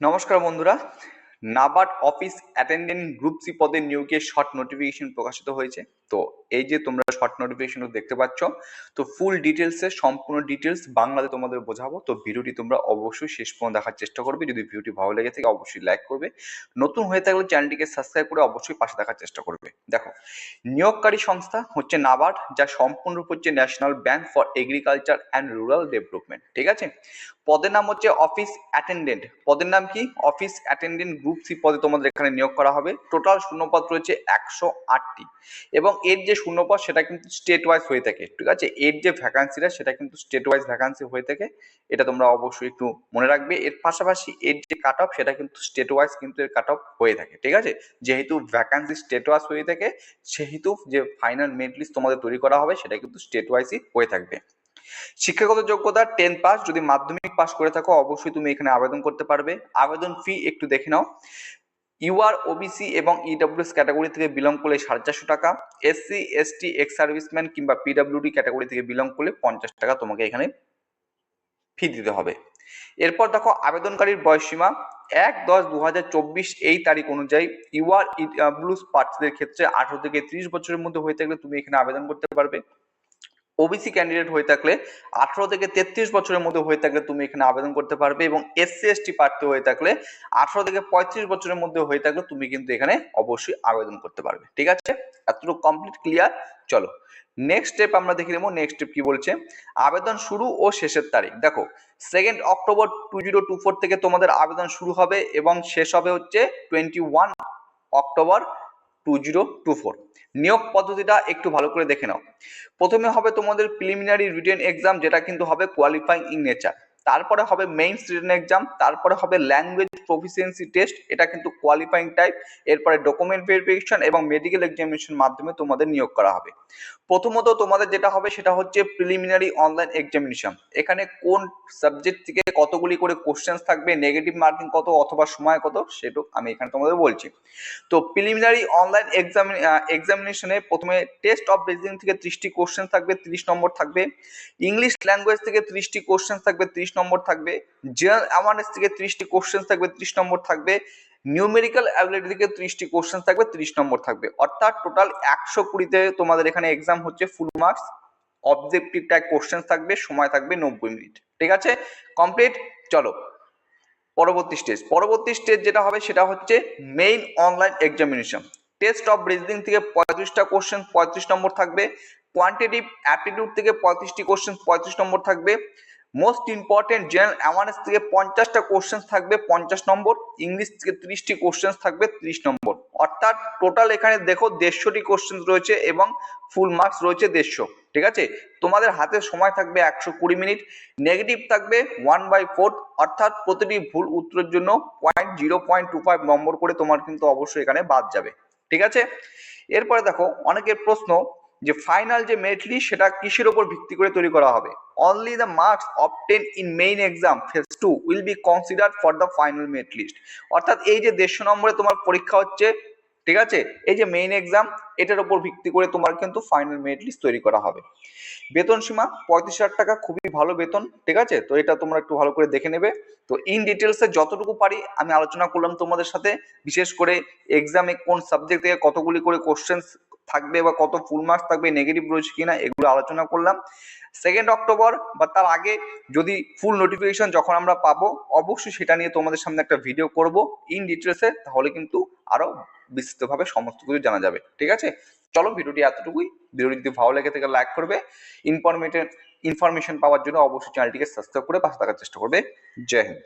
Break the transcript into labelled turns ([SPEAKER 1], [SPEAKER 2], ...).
[SPEAKER 1] নমস্কার বন্ধুরা। NABARD office attendant group C পদের নিয়োগের শর্ট নোটিফিকেশন প্রকাশিত হয়েছে। তো এই যে তোমরা শর্ট নোটিফিকেশন দেখতে পাচ্ছ, তো ফুল ডিটেলস ডিটেলসে সম্পূর্ণ ডিটেলস বাংলাতে তোমাদের বোঝাবো। তো ভিডিওটি তোমরা অবশ্যই শেষ পর্যন্ত দেখার চেষ্টা করবে। যদি ভিডিওটি ভালো লেগে থাকে, অবশ্যই লাইক করবে। নতুন হয়ে থাকলে চ্যানেলটিকে সাবস্ক্রাইব করে অবশ্যই পাশে দেখার চেষ্টা করবে। দেখো, নিয়োগকারী সংস্থা হচ্ছে নাবার্ড যা সম্পূর্ণ হচ্ছে national bank for agriculture and rural development ঠিক আছে? পদের নাম হচ্ছে অফিস অ্যাটেন্ডেন্ট পদের নাম কি? অফিস অ্যাটেন্ডেন্ট গ্রুপ সি পদে তোমাদের এখানে নিয়োগ করা হবে। টোটাল শূন্যপদ রয়েছে একশো আটটি। এবং এর যে শূন্যপদ সেটা কিন্তু স্টেট ওয়াইজ হয়ে থাকে, ঠিক আছে? এর যে ভ্যাকান্সিটা সেটা কিন্তু স্টেট ওয়াইজ ভ্যাকান্সি হয়ে থাকে, এটা তোমরা অবশ্যই একটু মনে রাখবে। এর পাশাপাশি এর যে কাট অফ সেটা কিন্তু স্টেট ওয়াইজ কিন্তু এর কাট অফ হয়ে থাকে, ঠিক আছে? যেহেতু ভ্যাকান্সি স্টেট ওয়াইজ হয়ে থাকে, সেহেতু যে ফাইনাল মেরিট লিস্ট তোমাদের তৈরি করা হবে সেটা কিন্তু স্টেট ওয়াইজই হয়ে থাকবে। শিক্ষাগত যোগ্যতা টেন পাস যদি মাধ্যমিক পাস করে থাকো, অবশ্যই তুমি এখানে আবেদন করতে পারবে। আবেদন ফি একটু দেখে নাও। ইউআর, ওবিসি এবং ইডব্লিউএস ক্যাটাগরি থেকে বিলং করলে সাড়ে চারশো টাকা, এসসি, এসটি, এক্স সার্ভিসম্যান কিংবা পিডব্লিউডি ক্যাটাগরি থেকে বিলং করলে পঞ্চাশ টাকা তোমাকে এখানে ফি দিতে হবে। এরপর দেখো আবেদনকারীর বয়সসীমা, এক দশ দু এই তারিখ অনুযায়ী ইউআর, ইডব্লিউএস প্রার্থীদের ক্ষেত্রে আঠারো থেকে ত্রিশ বছরের মধ্যে হয়ে থাকলে তুমি এখানে আবেদন করতে পারবে। ওবিসি ক্যান্ডিডেট হয়ে থাকলে আঠারো থেকে তেত্রিশ বছরের মধ্যে হয়ে থাকলে তুমি এখানে আবেদন করতে পারবে এবং এসসি এসটি প্রার্থী হয়ে থাকলে আঠারো থেকে পঁয়ত্রিশ বছরের মধ্যে হয়ে থাকলে তুমি কিন্তু এখানে অবশ্যই আবেদন করতে পারবে। ঠিক আছে? এতটুকু কমপ্লিট ক্লিয়ার চলো। নেক্সট স্টেপ আমরা দেখে নেব। নেক্সট স্টেপ কি বলছে? আবেদন শুরু ও শেষের তারিখ। দেখো second October two zero two four থেকে তোমাদের আবেদন শুরু হবে এবং শেষ হবে হচ্ছে twenty one October two zero, two four. নিয়োগ পদ্ধতিটা একটু ভালো করে দেখে নাও। প্রথমে হবে তোমাদের প্রিলিমিনারি রিটেন এক্সাম যেটা কিন্তু হবে কোয়ালিফাইং ইন নেচার তারপরে হবে মেইনস রিটেন এক্সাম তারপরে হবে ল্যাঙ্গুয়েজ প্রফিসিয়েন্সি টেস্ট এটা কিন্তু কোয়ালিফাইং টাইপ এরপরে ডকুমেন্ট ভেরিফিকেশন এবং মেডিকেল এক্সামিনেশন মাধ্যমে তোমাদের নিয়োগ করা হবে। প্রথমত তোমাদের যেটা হবে সেটা হচ্ছে প্রিলিমিনারি অনলাইন এক্সামিনেশন এখানে কোন সাবজেক্ট থেকে কতগুলি করে কোশ্চেন্স থাকবে নেগেটিভ মার্কিং কত অথবা সময় কত সেটা আমি এখানে তোমাদের বলছি। তো প্রিলিমিনারি অনলাইন এক্সাম এক্সামিনেশনে প্রথমে টেস্ট অফ রিজনিং থেকে ত্রিশটি কোশ্চেন থাকবে, ত্রিশ নম্বর থাকবে। ইংলিশ ল্যাঙ্গুয়েজ থেকে ত্রিশটি কোশ্চেন থাকবে, ত্রিশ নম্বর থাকবে। জেনারেল অ্যাওয়ারনেস থেকে ত্রিশটি কোশ্চেন থাকবে, ত্রিশ নম্বর থাকবে। নিউমেরিক্যাল অ্যাবিলিটি থেকে ত্রিশটি কোশ্চেন থাকবে, ত্রিশ নম্বর থাকবে। অর্থাৎ টোটাল একশো কুড়িতে তোমাদের এখানে এক্সাম হচ্ছে full marks objective type question থাকবে, সময় থাকবে নব্বই মিনিট। ঠিক আছে? কমপ্লিট চলো। পরবর্তী স্টেজ পরবর্তী স্টেজ যেটা হবে সেটা হচ্ছে main online examination test of reasoning থেকে পঁয়ত্রিশটা কোশ্চেন পঁয়ত্রিশ নম্বর থাকবে। কোয়ান্টিটিভ অ্যাপটিটিউড থেকে পঁয়ত্রিশটি কোশ্চেন পঁয়ত্রিশ নম্বর থাকবে। মোস্ট ইম্পর্টেন্ট জেনারেল অ্যাওয়ারনেস থেকে পঞ্চাশটা কোশ্চেন থাকবে, পঞ্চাশ নম্বর। ইংলিশ থেকে ত্রিশটি কোশ্চেন থাকবে, ত্রিশ নম্বর। অর্থাৎ টোটাল এখানে দেখো দেড়শোটি কোশ্চেন রয়েছে এবং ফুল মার্কস রয়েছে দেড়শো। ঠিক আছে? তোমাদের হাতে সময় থাকবে একশো কুড়ি মিনিট। নেগেটিভ থাকবে ওয়ান বাই ফোর অর্থাৎ প্রতিটি ভুল উত্তরের জন্য point zero point two five নম্বর করে তোমার কিন্তু অবশ্যই এখানে বাদ যাবে। ঠিক আছে? এরপরে দেখো, অনেকের প্রশ্ন যে ফাইনাল যে মেরিট লিস্ট সেটা কিসের উপর ভিত্তি করে তৈরি করা হবে? Only the marks obtain in main exam phase two will be consider for the final merit list অর্থাৎ এই যে দেড়শো নম্বরে তোমার পরীক্ষা হচ্ছে, ঠিক আছে? এই যে মেইন এক্সাম এটার উপর ভিত্তি করে তোমার কিন্তু ফাইনাল মেরিট লিস্ট তৈরি করা হবে। বেতন সীমা, পঁয়ত্রিশ হাজার টাকা, খুবই ভালো বেতন, ঠিক আছে? তো এটা তোমরা একটু ভালো করে দেখে নেবে। তো ইন ডিটেলসে যতটুকু পারি, আমি আলোচনা করলাম তোমাদের সাথে। বিশেষ করে এক্সামে কোন সাবজেক্ট থেকে কতগুলি করে কোশ্চেন থাকবে বা কত ফুল মার্কস থাকবে নেগেটিভ রয়েছে কিনা এগুলো আলোচনা করলাম। সেকেন্ড অক্টোবর বা তার আগে যদি ফুল নোটিফিকেশন যখন আমরা পাবো, অবশ্যই সেটা নিয়ে তোমাদের সামনে একটা ভিডিও করব ইন ডিটেলসে তাহলে কিন্তু আরও বিস্তৃতভাবে সমস্ত কিছু জানা যাবে। ঠিক আছে? চলো ভিডিওটি এতটুকুই। ভিডিওটি যদি ভালো লেগে থেকে লাইক করবে। ইনফরমেটেড ইনফরমেশন পাওয়ার জন্য অবশ্যই চ্যানেলটিকে সাবস্ক্রাইব করে পাশে থাকার চেষ্টা করবে। জয় হিন্দ।